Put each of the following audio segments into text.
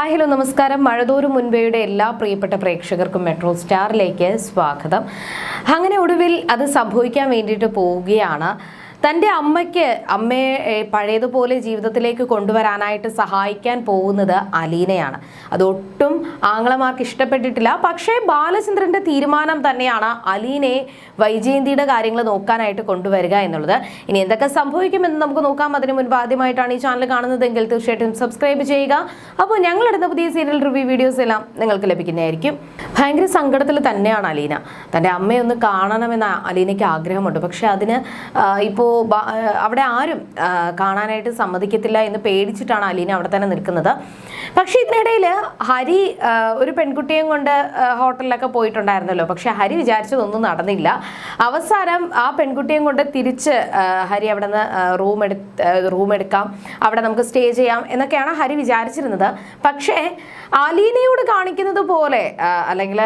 Hi hello നമസ്കാരം. മഴതോറും മുൻപേയുടെ എല്ലാ പ്രിയപ്പെട്ട പ്രേക്ഷകർക്കും മെട്രോ സ്റ്റാറിലേക്ക് സ്വാഗതം. അങ്ങനെ ഒടുവിൽ അത് സംഭവിക്കാൻ വേണ്ടിയിട്ട് പോവുകയാണ്. തന്റെ അമ്മയ്ക്ക് അമ്മയെ പഴയതുപോലെ ജീവിതത്തിലേക്ക് കൊണ്ടുവരാനായിട്ട് സഹായിക്കാൻ പോകുന്നത് അലീനയാണ്. അതൊട്ടും ആംഗ്ലമാർക്ക് ഇഷ്ടപ്പെട്ടിട്ടില്ല. പക്ഷേ ബാലചന്ദ്രന്റെ തീരുമാനം തന്നെയാണ് അലീനയെ വൈജയന്തിയുടെ കാര്യങ്ങൾ നോക്കാനായിട്ട് കൊണ്ടുവരിക എന്നുള്ളത്. ഇനി എന്തൊക്കെ സംഭവിക്കുമെന്ന് നമുക്ക് നോക്കാം. അതിന് മുൻപ് ആദ്യമായിട്ടാണ് ഈ ചാനൽ കാണുന്നതെങ്കിൽ തീർച്ചയായിട്ടും സബ്സ്ക്രൈബ് ചെയ്യുക. അപ്പോൾ ഞങ്ങളിടുന്ന പുതിയ സീരിയൽ റിവ്യൂ വീഡിയോസ് എല്ലാം നിങ്ങൾക്ക് ലഭിക്കുന്നതായിരിക്കും. ഭയങ്കര സങ്കടത്തിൽ തന്നെയാണ് അലീന. തന്റെ അമ്മയെ ഒന്ന് കാണണമെന്ന് അലീനയ്ക്ക് ആഗ്രഹമുണ്ട്. പക്ഷേ അതിന് ഇപ്പോൾ അവിടെ ആരും കാണാനായിട്ട് സമ്മതിക്കത്തില്ല എന്ന് പേടിച്ചിട്ടാണ് അലീന അവിടെ തന്നെ നിൽക്കുന്നത്. പക്ഷേ ഇതിനിടയിൽ ഹരി ഒരു പെൺകുട്ടിയും കൊണ്ട് ഹോട്ടലിലൊക്കെ പോയിട്ടുണ്ടായിരുന്നല്ലോ. പക്ഷെ ഹരി വിചാരിച്ചതൊന്നും നടന്നില്ല. അവസാനം ആ പെൺകുട്ടിയും കൊണ്ട് തിരിച്ച് ഹരി അവിടെ നിന്ന് റൂം എടു റൂം എടുക്കാം. അവിടെ നമുക്ക് സ്റ്റേ ചെയ്യാം എന്നൊക്കെയാണ് ഹരി വിചാരിച്ചിരുന്നത്. പക്ഷേ അലീനയോട് കാണിക്കുന്നത് പോലെ അല്ലെങ്കിൽ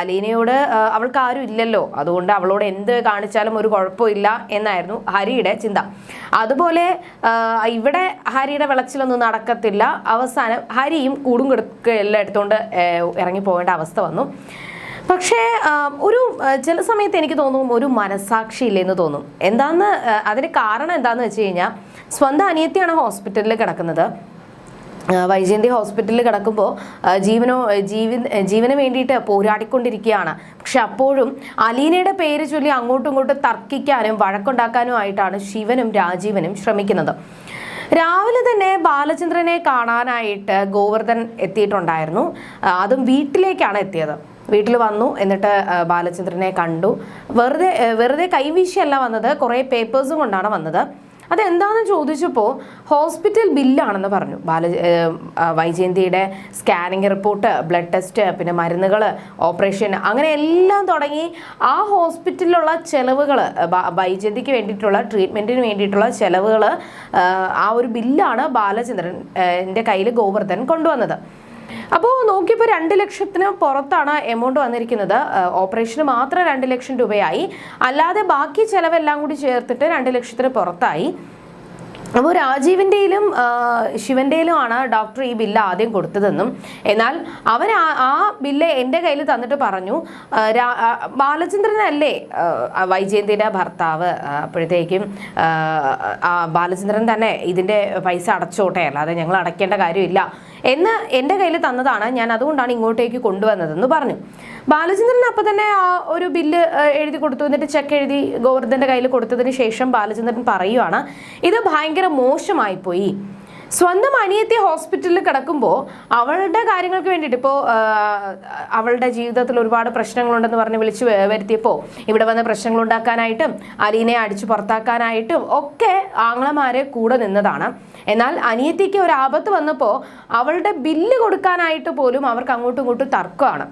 അലീനയോട് അവൾക്ക് ആരും ഇല്ലല്ലോ. അതുകൊണ്ട് അവളോട് എന്ത് കാണിച്ചാലും ഒരു കുഴപ്പമില്ല എന്നായിരുന്നു ഹരിയുടെ ചിന്ത. അതുപോലെ ഇവിടെ ഹാരിയുടെ വിളച്ചിലൊന്നും നടക്കത്തില്ല. അവസാനം ഹരിയും കൂടും കൊടുക്ക എല്ലാം എടുത്തുകൊണ്ട് ഇറങ്ങി പോകേണ്ട അവസ്ഥ വന്നു. പക്ഷേ ഒരു ചില സമയത്ത് എനിക്ക് തോന്നും ഒരു മനസാക്ഷി ഇല്ലെന്ന് തോന്നും. എന്താന്ന് അതിന് കാരണം എന്താന്ന് വെച്ച് കഴിഞ്ഞാൽ സ്വന്തം അനിയത്തിയാണ് ഹോസ്പിറ്റലിൽ കിടക്കുന്നത്. വൈജയന്തി ഹോസ്പിറ്റലിൽ കിടക്കുമ്പോൾ ജീവനോ ജീവൻ ജീവന് വേണ്ടിയിട്ട് പോരാടിക്കൊണ്ടിരിക്കുകയാണ്. പക്ഷെ അപ്പോഴും അലീനയുടെ പേര് ചൊല്ലി അങ്ങോട്ടും ഇങ്ങോട്ടും തർക്കിക്കാനും വഴക്കുണ്ടാക്കാനും ആയിട്ടാണ് ശിവനും രാജീവനും ശ്രമിക്കുന്നത്. രാവിലെ തന്നെ ബാലചന്ദ്രനെ കാണാനായിട്ട് ഗോവർദ്ധൻ എത്തിയിട്ടുണ്ടായിരുന്നു. അതും വീട്ടിലേക്കാണ് എത്തിയത്. വീട്ടിൽ വന്നു എന്നിട്ട് ബാലചന്ദ്രനെ കണ്ടു. വെറുതെ വെറുതെ കൈവീശിയല്ല വന്നത് കുറേ പേപ്പേഴ്സും കൊണ്ടാണ് വന്നത്. അതെന്താണെന്ന് ചോദിച്ചപ്പോൾ ഹോസ്പിറ്റൽ ബില്ലാണെന്ന് പറഞ്ഞു. ബാല വൈജയന്തിയുടെ സ്കാനിങ് റിപ്പോർട്ട് ബ്ലഡ് ടെസ്റ്റ് പിന്നെ മരുന്നുകൾ ഓപ്പറേഷൻ അങ്ങനെ എല്ലാം തുടങ്ങി ആ ഹോസ്പിറ്റലിലുള്ള ചെലവുകൾ വൈജയന്തിക്ക് വേണ്ടിയിട്ടുള്ള ട്രീറ്റ്മെന്റിന് വേണ്ടിയിട്ടുള്ള ചെലവുകൾ ആ ഒരു ബില്ലാണ് ബാലചന്ദ്രൻ എന്റെ കയ്യിൽ ഗോവർദ്ധൻ കൊണ്ടുവന്നത്. അപ്പോൾ നോക്കിയപ്പോൾ രണ്ട് ലക്ഷത്തിന് പുറത്താണ് എമൗണ്ട് വന്നിരിക്കുന്നത്. ഓപ്പറേഷന് മാത്രം രണ്ട് ലക്ഷം രൂപയായി. അല്ലാതെ ബാക്കി ചിലവെല്ലാം കൂടി ചേർത്തിട്ട് രണ്ട് ലക്ഷത്തിന് പുറത്തായി. അപ്പോൾ രാജീവിന്റെയിലും ശിവന്റെയിലുമാണ് ഡോക്ടർ ഈ ബില്ല് ആദ്യം കൊടുത്തതെന്നും. എന്നാൽ അവൻ ആ- ആ ബില്ല് എന്റെ കയ്യിൽ തന്നിട്ട് പറഞ്ഞു രാ- ബാലചന്ദ്രനല്ലേ വൈജയന്തിയുടെ ഭർത്താവ് അപ്പോഴത്തേക്കും ബാലചന്ദ്രൻ തന്നെ ഇതിന്റെ പൈസ അടച്ചോട്ടെ. അല്ലാതെ ഞങ്ങൾ അടയ്ക്കേണ്ട കാര്യമില്ല. എന്ന് എന്റെ കയ്യിൽ തന്നതാണ്. ഞാൻ അതുകൊണ്ടാണ് ഇങ്ങോട്ടേക്ക് കൊണ്ടുവന്നതെന്ന് പറഞ്ഞു. ബാലചന്ദ്രൻ അപ്പം തന്നെ ആ ഒരു ബില്ല് എഴുതി കൊടുത്തു. എന്നിട്ട് ചെക്ക് എഴുതി ഗോവർദ്ധന്റെ കയ്യിൽ കൊടുത്തതിന് ശേഷം ബാലചന്ദ്രൻ പറയുവാണ് ഇത് ഭയങ്കര മോശമായിപ്പോയി. സ്വന്തം അനിയത്തി ഹോസ്പിറ്റലിൽ കിടക്കുമ്പോൾ അവളുടെ കാര്യങ്ങൾക്ക് വേണ്ടിയിട്ട് ഇപ്പോൾ അവളുടെ ജീവിതത്തിൽ ഒരുപാട് പ്രശ്നങ്ങളുണ്ടെന്ന് പറഞ്ഞ് വിളിച്ച് വരുത്തിയപ്പോൾ ഇവിടെ വന്ന പ്രശ്നങ്ങൾ ഉണ്ടാക്കാനായിട്ടും അലീനെ അടിച്ചു പുറത്താക്കാനായിട്ടും ഒക്കെ ആങ്ങളമാരെ കൂടെ നിന്നതാണ്. എന്നാൽ അനിയത്തിക്ക് ഒരു ആപത്ത് വന്നപ്പോൾ അവളുടെ ബില്ല് കൊടുക്കാനായിട്ട് പോലും അവർക്ക് അങ്ങോട്ടും ഇങ്ങോട്ടും തർക്കമാണ്.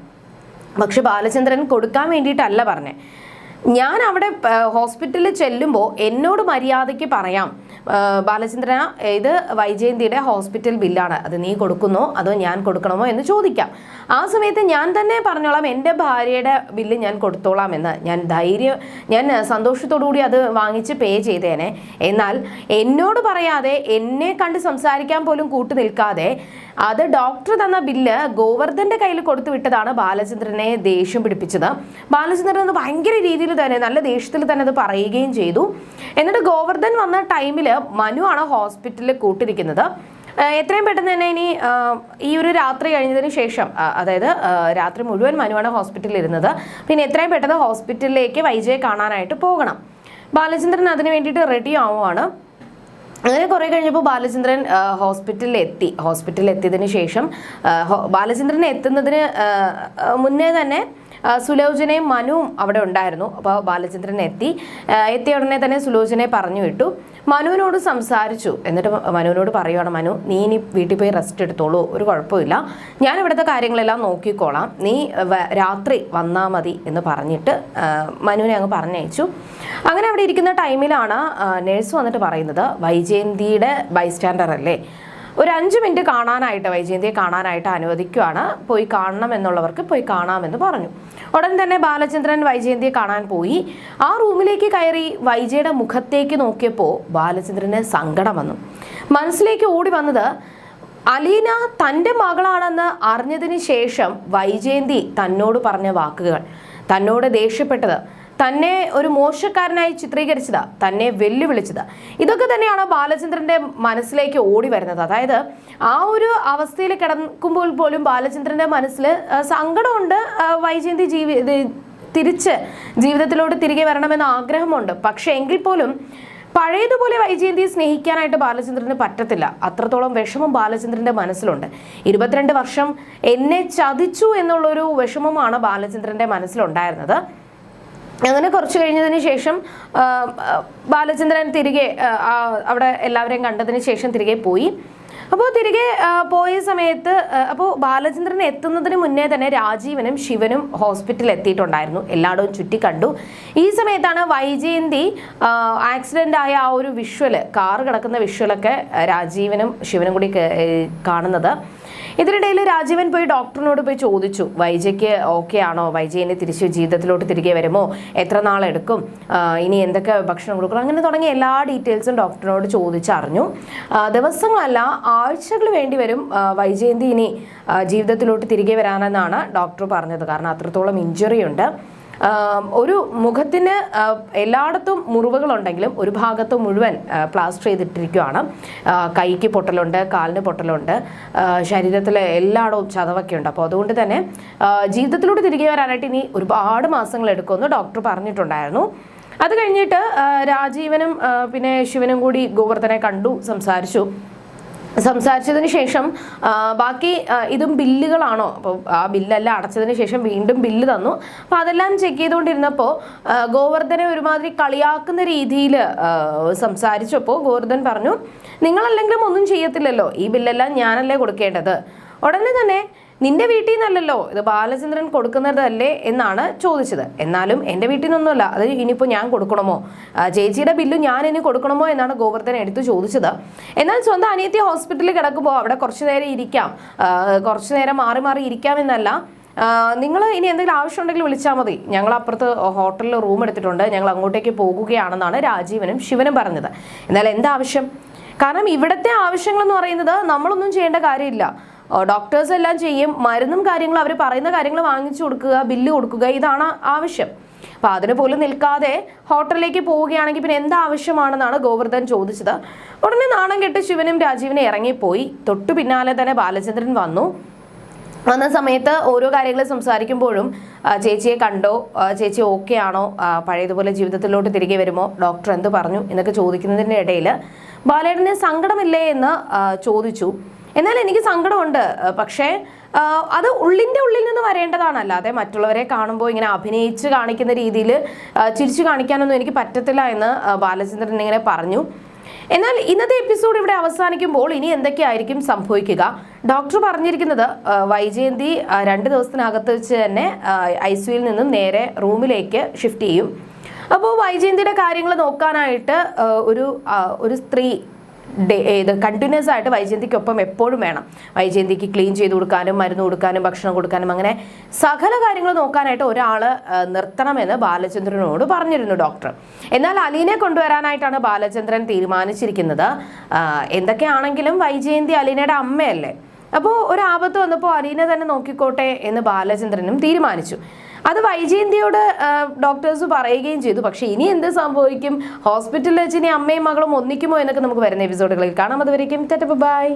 പക്ഷെ ബാലചന്ദ്രൻ കൊടുക്കാൻ വേണ്ടിയിട്ടല്ല പറഞ്ഞേ. ഞാൻ അവിടെ ഹോസ്പിറ്റലിൽ ചെല്ലുമ്പോൾ എന്നോട് മര്യാദയ്ക്ക് പറയാം. ബാലചന്ദ്രന ഇത് വൈജയന്തിയുടെ ഹോസ്പിറ്റൽ ബില്ലാണ്. അത് നീ കൊടുക്കുന്നോ? അതോ ഞാൻ കൊടുക്കണമോ എന്ന് ചോദിക്കാം. ആ സമയത്ത് ഞാൻ തന്നെ പറഞ്ഞോളാം എന്റെ ഭാര്യയുടെ ബില്ല് ഞാൻ കൊടുത്തോളാം എന്ന്. ഞാൻ ധൈര്യം ഞാൻ സന്തോഷത്തോടു കൂടി അത് വാങ്ങിച്ച് പേ ചെയ്തേനെ. എന്നാൽ എന്നോട് പറയാതെ എന്നെ കണ്ട് സംസാരിക്കാൻ പോലും കൂട്ടു നിൽക്കാതെ അത് ഡോക്ടർ തന്ന ബില്ല് ഗോവർദ്ധന്റെ കയ്യിൽ കൊടുത്തു വിട്ടതാണ് ബാലചന്ദ്രനെ ദേഷ്യം പിടിപ്പിച്ചത്. ബാലചന്ദ്രൻ അത് ഭയങ്കര രീതിയിൽ തന്നെ നല്ല ദേഷ്യത്തിൽ തന്നെ അത് പറയുകയും ചെയ്തു. എന്നിട്ട് ഗോവർദ്ധൻ വന്ന ടൈമിൽ മനു ആണ് ഹോസ്പിറ്റലിൽ കൂട്ടിരിക്കുന്നത്. എത്രയും പെട്ടെന്ന് തന്നെ ഇനി ഈ ഒരു രാത്രി കഴിഞ്ഞതിന് ശേഷം അതായത് രാത്രി മുഴുവൻ മനുവാണ് ഹോസ്പിറ്റലിൽ ഇരുന്നത്. പിന്നെ എത്രയും പെട്ടെന്ന് ഹോസ്പിറ്റലിലേക്ക് വൈജയെ കാണാനായിട്ട് പോകണം. ബാലചന്ദ്രൻ അതിന് വേണ്ടിയിട്ട് റെഡി ആവുകയാണ് അങ്ങനെ കുറേ കഴിഞ്ഞപ്പോൾ ബാലചന്ദ്രൻ ഹോസ്പിറ്റലിൽ എത്തി ഹോസ്പിറ്റലിൽ എത്തിയതിന് ശേഷം ബാലചന്ദ്രൻ എത്തുന്നതിന് മുന്നേ തന്നെ സുലോചനയും മനുവും അവിടെ ഉണ്ടായിരുന്നു. അപ്പോൾ ബാലചന്ദ്രൻ എത്തി. എത്തിയ ഉടനെ തന്നെ സുലോചനയെ പറഞ്ഞു വിട്ടു. മനുവിനോട് സംസാരിച്ചു. എന്നിട്ട് മനുവിനോട് പറയുവാണ് മനു നീ ഇനി വീട്ടിൽ പോയി റെസ്റ്റ് എടുത്തോളൂ. ഒരു കുഴപ്പമില്ല. ഞാൻ ഇവിടുത്തെ കാര്യങ്ങളെല്ലാം നോക്കിക്കോളാം. നീ രാത്രി വന്നാൽ മതി എന്ന് പറഞ്ഞിട്ട് മനുവിനെ അങ്ങ് പറഞ്ഞയച്ചു. അങ്ങനെ അവിടെ ഇരിക്കുന്ന ടൈമിലാണ് നേഴ്സ് വന്നിട്ട് പറയുന്നത് വൈജയന്തിയുടെ ബൈസ്റ്റാൻഡർ അല്ലേ? ഒരു അഞ്ച് മിനിറ്റ് കാണാനായിട്ട് വൈജയന്തിയെ കാണാനായിട്ട് അനുവദിക്കുകയാണ് പോയി കാണണം എന്നുള്ളവർക്ക് പോയി കാണാമെന്ന് പറഞ്ഞു. ഉടൻ തന്നെ ബാലചന്ദ്രൻ വൈജയന്തിയെ കാണാൻ പോയി. ആ റൂമിലേക്ക് കയറി വൈജയുടെ മുഖത്തേക്ക് നോക്കിയപ്പോൾ ബാലചന്ദ്രന് സങ്കടം വന്നു. മനസ്സിലേക്ക് ഓടി വന്നത് അലീന തന്റെ മകളാണെന്ന് അറിഞ്ഞതിന് ശേഷം വൈജയന്തി തന്നോട് പറഞ്ഞ വാക്കുകൾ തന്നോട് ദേഷ്യപ്പെട്ടത് തന്നെ ഒരു മോശക്കാരനായി ചിത്രീകരിച്ചത് തന്നെ വെല്ലുവിളിച്ചത്. ഇതൊക്കെ തന്നെയാണ് ബാലചന്ദ്രന്റെ മനസ്സിലേക്ക് ഓടി വരുന്നത്. അതായത് ആ ഒരു അവസ്ഥയിൽ കിടക്കുമ്പോൾ പോലും ബാലചന്ദ്രന്റെ മനസ്സിൽ സങ്കടമുണ്ട്. വൈജയന്തി ജീവി തിരിച്ച് ജീവിതത്തിലോട്ട് തിരികെ വരണമെന്ന ആഗ്രഹമുണ്ട്. പക്ഷേ എങ്കിൽ പോലും പഴയതുപോലെ വൈജയന്തിയെ സ്നേഹിക്കാനായിട്ട് ബാലചന്ദ്രന് പറ്റത്തില്ല. അത്രത്തോളം വിഷമം ബാലചന്ദ്രന്റെ മനസ്സിലുണ്ട്. ഇരുപത്തിരണ്ട് വർഷം എന്നെ ചതിച്ചു എന്നുള്ളൊരു വിഷമമാണ് ബാലചന്ദ്രന്റെ മനസ്സിലുണ്ടായിരുന്നത്. അങ്ങനെ കുറച്ച് കഴിഞ്ഞതിന് ശേഷം ബാലചന്ദ്രൻ തിരികെ അവിടെ എല്ലാവരെയും കണ്ടതിന് ശേഷം തിരികെ പോയി. അപ്പോൾ തിരികെ പോയ സമയത്ത് അപ്പോൾ ബാലചന്ദ്രൻ എത്തുന്നതിന് മുന്നേ തന്നെ രാജീവനും ശിവനും ഹോസ്പിറ്റലിൽ എത്തിയിട്ടുണ്ടായിരുന്നു. എല്ലായിടവും ചുറ്റി കണ്ടു. ഈ സമയത്താണ് വൈജയന്തി ആക്സിഡന്റ് ആയ ആ ഒരു വിഷ്വൽ കാറ് കിടക്കുന്ന വിഷ്വലൊക്കെ രാജീവനും ശിവനും കൂടി കാണുന്നത്. ഇതിനിടയിൽ രാജീവൻ പോയി ഡോക്ടറിനോട് പോയി ചോദിച്ചു വൈജയ്ക്ക് ഓക്കെ ആണോ? വൈജയനെ തിരിച്ച് ജീവിതത്തിലോട്ട് തിരികെ വരുമോ? എത്ര നാളെടുക്കും ഇനി എന്തൊക്കെ ഭക്ഷണം കൊടുക്കണം? അങ്ങനെ തുടങ്ങിയ എല്ലാ ഡീറ്റെയിൽസും ഡോക്ടറിനോട് ചോദിച്ചറിഞ്ഞു ദിവസങ്ങളല്ല ആഴ്ചകൾ വേണ്ടി വരും. വൈജയന്തി ഇനി ജീവിതത്തിലോട്ട് തിരികെ വരാനെന്നാണ് ഡോക്ടർ പറഞ്ഞത്. കാരണം അത്രത്തോളം ഇഞ്ചുറി ഉണ്ട്. ഒരു മുഖത്തിന് എല്ലായിടത്തും മുറിവുകളുണ്ടെങ്കിലും ഒരു ഭാഗത്ത് മുഴുവൻ പ്ലാസ്റ്റർ ചെയ്തിട്ടിരിക്കുകയാണ് കൈക്ക് പൊട്ടലുണ്ട് കാലിന് പൊട്ടലുണ്ട് ശരീരത്തിലെ എല്ലായിടവും ചതവൊക്കെ ഉണ്ട് അപ്പോൾ അതുകൊണ്ട് തന്നെ ജീവിതത്തിലൂടെ തിരികെ വരാനായിട്ട് ഇനി ഒരുപാട് മാസങ്ങൾ എടുക്കുമെന്ന് ഡോക്ടർ പറഞ്ഞിട്ടുണ്ടായിരുന്നു. അത് കഴിഞ്ഞിട്ട് രാജീവനും പിന്നെ ശിവനും കൂടി ഗോവർദ്ധനെ കണ്ടു സംസാരിച്ചു. സംസാരിച്ചതിന് ശേഷം ബാക്കി ഇതും ബില്ലുകളാണോ? അപ്പോൾ ആ ബില്ലെല്ലാം അടച്ചതിന് ശേഷം വീണ്ടും ബില്ല് തന്നു. അപ്പോൾ അതെല്ലാം ചെക്ക് ചെയ്തുകൊണ്ടിരുന്നപ്പോൾ ഗോവർദ്ധനെ ഒരുമാതിരി കളിയാക്കുന്ന രീതിയിൽ സംസാരിച്ചപ്പോൾ ഗോവർദ്ധൻ പറഞ്ഞു നിങ്ങളല്ലെങ്കിലും ഒന്നും ചെയ്യത്തില്ലല്ലോ. ഈ ബില്ലെല്ലാം ഞാനല്ലേ കൊടുക്കേണ്ടത്. ഉടനെ തന്നെ നിന്റെ വീട്ടിൽ നിന്നല്ലല്ലോ ഇത് ബാലചന്ദ്രൻ കൊടുക്കുന്നതല്ലേ എന്നാണ് ചോദിച്ചത്. എന്നാലും എന്റെ വീട്ടിൽ നിന്നൊന്നുമല്ല അത് ഇനിയിപ്പോൾ ഞാൻ കൊടുക്കണമോ? ചേച്ചിയുടെ ബില്ല് ഞാൻ ഇനി കൊടുക്കണമോ എന്നാണ് ഗോവർദ്ധൻ എടുത്തു ചോദിച്ചത്. എന്നാൽ സ്വന്തം അനിയത്തി ഹോസ്പിറ്റലിൽ കിടക്കുമ്പോൾ അവിടെ കുറച്ചു നേരം ഇരിക്കാം. കുറച്ചു നേരം മാറി മാറി ഇരിക്കാം എന്നല്ല. നിങ്ങൾ ഇനി എന്തെങ്കിലും ആവശ്യമുണ്ടെങ്കിൽ വിളിച്ചാൽ മതി. ഞങ്ങൾ അപ്പുറത്ത് ഹോട്ടലിൽ റൂം എടുത്തിട്ടുണ്ട്. ഞങ്ങൾ അങ്ങോട്ടേക്ക് പോകുകയാണെന്നാണ് രാജീവനും ശിവനും പറഞ്ഞത്. എന്നാൽ എന്താവശ്യം? കാരണം ഇവിടുത്തെ ആവശ്യങ്ങളെന്ന് പറയുന്നത് നമ്മളൊന്നും ചെയ്യേണ്ട കാര്യമില്ല. ഡോക്ടേഴ്സ് എല്ലാം ചെയ്യും. മരുന്നും കാര്യങ്ങളും അവർ പറയുന്ന കാര്യങ്ങൾ വാങ്ങിച്ചു കൊടുക്കുക ബില്ല് കൊടുക്കുക ഇതാണ് ആവശ്യം. അപ്പൊ അതിന് പോലും നിൽക്കാതെ ഹോട്ടലിലേക്ക് പോവുകയാണെങ്കിൽ പിന്നെ എന്താവശ്യമാണെന്നാണ് ഗോവർദ്ധൻ ചോദിച്ചത്. ഉടനെ നാണം കെട്ട് ശിവനും രാജീവനും ഇറങ്ങിപ്പോയി. തൊട്ടു പിന്നാലെ തന്നെ ബാലചന്ദ്രൻ വന്നു. വന്ന സമയത്ത് ഓരോ കാര്യങ്ങൾ സംസാരിക്കുമ്പോഴും ചേച്ചിയെ കണ്ടോ? ചേച്ചി ഓക്കെ ആണോ? പഴയതുപോലെ ജീവിതത്തിലോട്ട് തിരികെ വരുമോ? ഡോക്ടർ എന്ത് പറഞ്ഞു? എന്നൊക്കെ ചോദിക്കുന്നതിന്റെ ഇടയിൽ ബാലേട്ടന് സങ്കടമില്ലേ എന്ന് ചോദിച്ചു. എന്നാൽ എനിക്ക് സങ്കടമുണ്ട്. പക്ഷേ അത് ഉള്ളിന്റെ ഉള്ളിൽ നിന്ന് വരേണ്ടതാണ്. അല്ലാതെ മറ്റുള്ളവരെ കാണുമ്പോൾ ഇങ്ങനെ അഭിനയിച്ച് കാണിക്കുന്ന രീതിയിൽ ചിരിച്ചു കാണിക്കാനൊന്നും എനിക്ക് പറ്റത്തില്ല എന്ന് ബാലചന്ദ്രൻ ഇങ്ങനെ പറഞ്ഞു. എന്നാൽ ഇന്നത്തെ എപ്പിസോഡ് ഇവിടെ അവസാനിക്കുമ്പോൾ ഇനി എന്തൊക്കെയായിരിക്കും സംഭവിക്കുക? ഡോക്ടർ പറഞ്ഞിരിക്കുന്നത് വൈജയന്തി രണ്ട് ദിവസത്തിനകത്ത് വെച്ച് തന്നെ ഐ സിയിൽ നിന്നും നേരെ റൂമിലേക്ക് ഷിഫ്റ്റ് ചെയ്യും. അപ്പോൾ വൈജയന്തിയുടെ കാര്യങ്ങൾ നോക്കാനായിട്ട് ഒരു ഒരു സ്ത്രീ ഇത് കണ്ടിന്യൂസ് ആയിട്ട് വൈജയന്തിക്കൊപ്പം എപ്പോഴും വേണം. വൈജയന്തിക്ക് ക്ലീൻ ചെയ്ത് കൊടുക്കാനും മരുന്ന് കൊടുക്കാനും ഭക്ഷണം കൊടുക്കാനും അങ്ങനെ സകല കാര്യങ്ങൾ നോക്കാനായിട്ട് ഒരാൾ നിർത്തണമെന്ന് ബാലചന്ദ്രനോട് പറഞ്ഞിരുന്നു ഡോക്ടർ എന്നാൽ അലീനെ കൊണ്ടുവരാനായിട്ടാണ് ബാലചന്ദ്രൻ തീരുമാനിച്ചിരിക്കുന്നത്. എന്തൊക്കെയാണെങ്കിലും വൈജയന്തി അലീനയുടെ അമ്മയല്ലേ. അപ്പോൾ ഒരു ആപത്ത് വന്നപ്പോൾ അലീന തന്നെ നോക്കിക്കോട്ടെ എന്ന് ബാലചന്ദ്രനും തീരുമാനിച്ചു. അത് വൈജയന്തിയോട് ഡോക്ടേഴ്സ് പറയുകയും ചെയ്തു. പക്ഷേ ഇനി എന്ത് സംഭവിക്കും? ഹോസ്പിറ്റലിൽ വെച്ച് ഇനി അമ്മയും മകളും ഒന്നിക്കുമോ എന്നൊക്കെ നമുക്ക് വരുന്ന എപ്പിസോഡുകളിൽ കാണാം. അതുവരേക്കും ബൈ